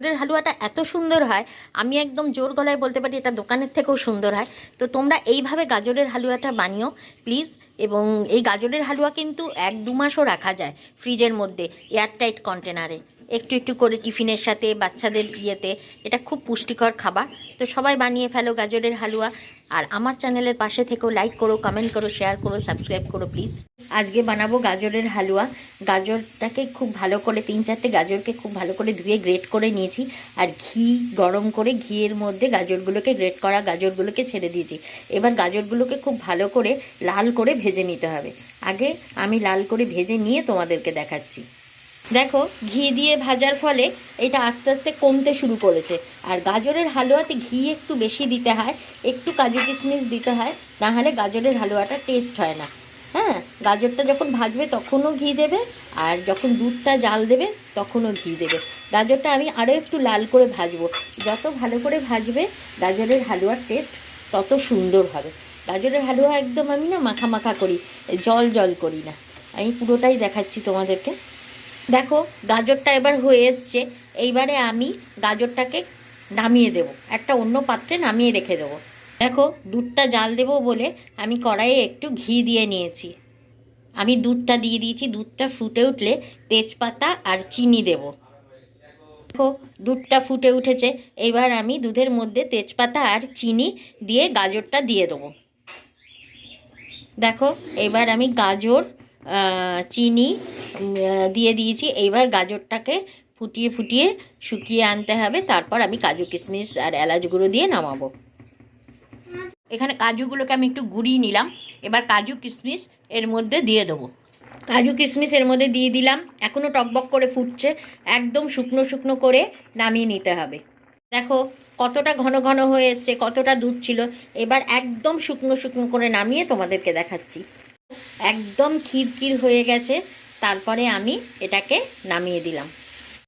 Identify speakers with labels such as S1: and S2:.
S1: গাজরের হালুয়াটা এত সুন্দর হয়, আমি একদম জোর গলায় বলতে পারি এটা দোকানের থেকেও সুন্দর হয়। তো তোমরা এইভাবে গাজরের হালুয়াটা বানিও প্লিজ এবং এই গাজরের হালুয়া কিন্তু এক দু মাসও রাখা যায় ফ্রিজের মধ্যে, এয়ারটাইট কন্টেনারে। একটু একটু করে টিফিনের সাথে, বাচ্চাদের ইয়েতে, এটা খুব পুষ্টিকর খাবার। তো সবাই বানিয়ে ফেলো গাজরের হালুয়া। আর আমার চ্যানেলের পাশে থেকেও লাইক করো কমেন্ট করো শেয়ার করো সাবস্ক্রাইব করো প্লিজ আজকে বানাবো গাজরের হালুয়া। গাজরটাকে খুব ভালো করে, তিন চারটে গাজরকে খুব ভালো করে ধুয়ে গ্রেট করে নিয়েছি। আর ঘি গরম করে ঘিয়ের মধ্যে গাজরগুলোকে গ্রেট করা গাজরগুলোকে ছেড়ে দিয়েছি। এবার গাজরগুলোকে খুব ভালো করে লাল করে ভেজে নিতে হবে। আগে আমি লাল করে ভেজে নিয়ে তোমাদেরকে দেখাচ্ছি। দেখো, ঘি দিয়ে ভাজার ফলে এটা আস্তে আস্তে কমতে শুরু করেছে। আর গাজরের হালুয়াতে ঘি একটু বেশি দিতে হয়, একটু কাজু কিশমিশ দিতে হয় নাহলে গাজরের হালুয়াটা টেস্ট হয় না। হ্যাঁ গাজরটা যখন ভাজবে তখনও ঘি দেবে, আর যখন দুধটা জাল দেবে তখনও ঘি দেবে। গাজরটা আমি আরও একটু লাল করে ভাজবো। যত ভালো করে ভাজবে, গাজরের হালুয়ার টেস্ট তত সুন্দর হবে। গাজরের হালুয়া একদম আমি না মাখা মাখা করি, জল জল করি না। আমি পুরোটাই দেখাচ্ছি তোমাদেরকে। দেখো, গাজরটা এবার হয়ে এসছে। এইবারে আমি গাজরটাকে নামিয়ে দেব। একটা অন্য পাত্রে নামিয়ে রেখে দেবো। দেখো, দুধটা জাল দেবো বলে আমি কড়াইয়ে একটু ঘি দিয়ে নিয়েছি। আমি দুধটা দিয়ে দিয়েছি, দুধটা ফুটে উঠলে তেজপাতা আর চিনি দেব। দেখো, দুধটা ফুটে উঠেছে, এবার আমি দুধের মধ্যে তেজপাতা আর চিনি দিয়ে গাজরটা দিয়ে দেবো। দেখো, এবার আমি গাজর চিনি দিয়ে দিয়েছি। এইবার গাজরটাকে ফুটিয়ে ফুটিয়ে শুকিয়ে আনতে হবে। তারপর আমি কাজু কিশমিশ আর এলাচ গুঁড়ো দিয়ে নামাবো। এখানে কাজুগুলোকে আমি একটু গুঁড়িয়ে নিলাম। এবার কাজু কিশমিশ এর মধ্যে দিয়ে দেবো। কাজু কিশমিশ এর মধ্যে দিয়ে দিলাম। এখনও টকবক করে ফুটছে। একদম শুকনো শুকনো করে নামিয়ে নিতে হবে। দেখো কতটা ঘন ঘন হয়ে এসছে, কতটা দুধ ছিল। এবার একদম শুকনো শুকনো করে নামিয়ে তোমাদেরকে দেখাচ্ছি। একদম ক্ষীর হয়ে গেছে। তারপরে আমি এটাকে নামিয়ে দিলাম।